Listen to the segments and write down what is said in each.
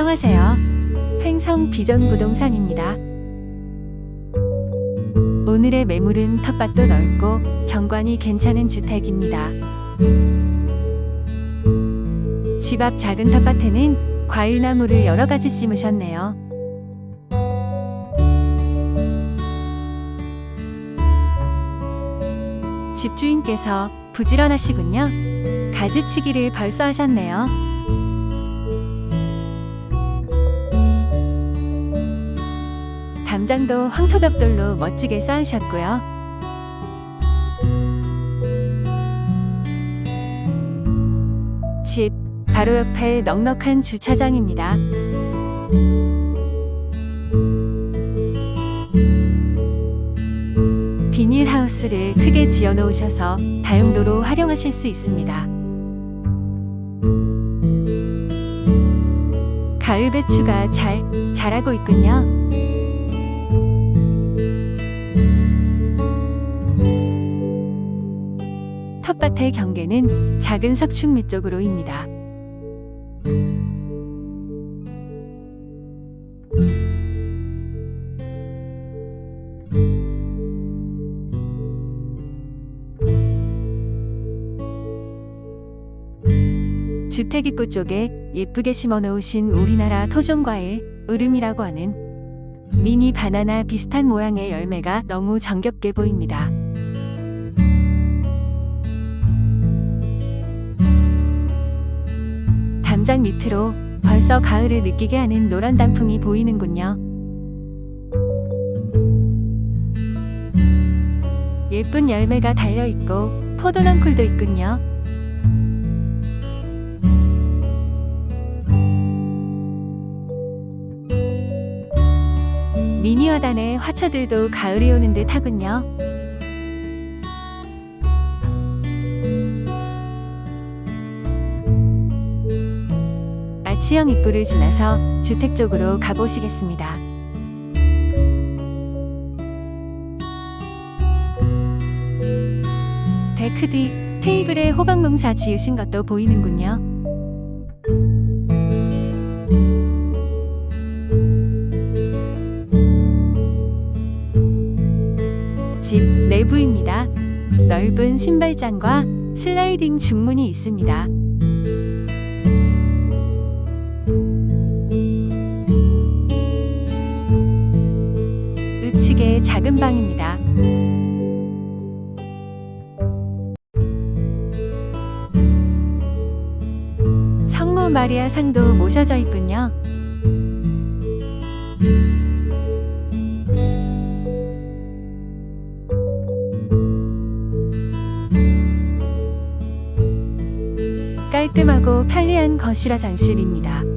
안녕하세요. 횡성 비전 부동산입니다. 오늘의 매물은 텃밭도 넓고 경관이 괜찮은 주택입니다. 집 앞 작은 텃밭에는 과일나무를 여러 가지 심으셨네요. 집주인께서 부지런하시군요. 가지치기를 벌써 하셨네요. 담장도 황토벽돌로 멋지게 쌓으셨고요. 집 바로 옆에 넉넉한 주차장입니다. 비닐하우스를 크게 지어 놓으셔서 다용도로 활용하실 수 있습니다. 가을 배추가 잘 자라고 있군요. 텃밭의 경계는 작은 석축 밑쪽으로입니다. 주택 입구 쪽에 예쁘게 심어 놓으신 우리나라 토종과일 으름이라고 하는 미니 바나나 비슷한 모양의 열매가 너무 정겹게 보입니다. 담장 밑으로 벌써 가을을 느끼게 하는 노란 단풍이 보이는군요. 예쁜 열매가 달려 있고 포도낭쿨도 있군요. 미니어단의 화초들도 가을이 오는 듯 하군요. 아치형 입구를 지나서 주택 쪽으로 가보시겠습니다. 데크 뒤 테이블에 호박농사 지으신 것도 보이는군요. 집 내부입니다. 넓은 신발장과 슬라이딩 중문이 있습니다. 마리아 상도 모셔져 있군요. 깔끔하고 편리한 거실 화 장실입니다.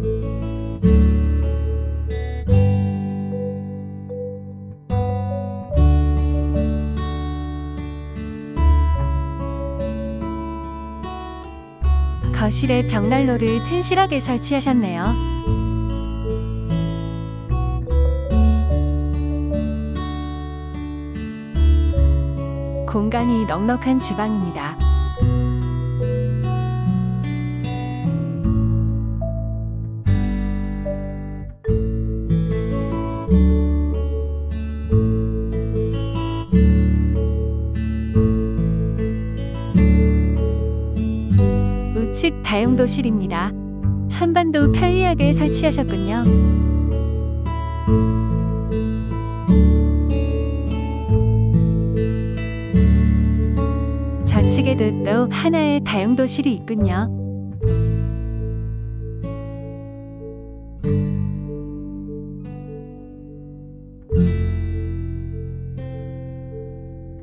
거실에 벽난로를 튼실하게 설치하셨네요. 공간이 넉넉한 주방입니다. 우측 다용도실입니다. 선반도 편리하게 설치하셨군요. 좌측에도 또 하나의 다용도실이 있군요.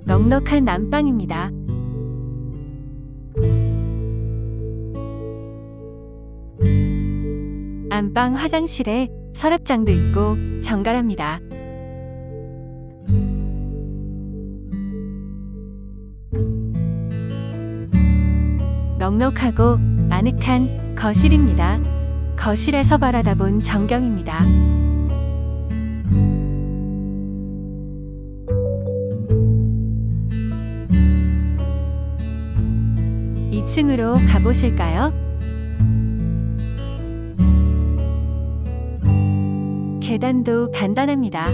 넉넉한 안방입니다. 안방 화장실에 서랍장도 있고 정갈합니다. 넉넉하고 아늑한 거실입니다. 거실에서 바라다본 전경입니다. 2층으로 가보실까요? 계단도 간단합니다.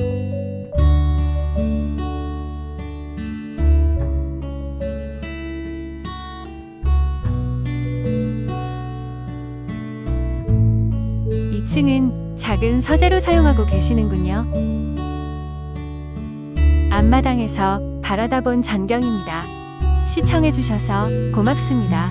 이층은 작은 서재로 사용하고 계시는군요. 앞마당에서 바라다 본 전경입니다. 시청해주셔서 고맙습니다.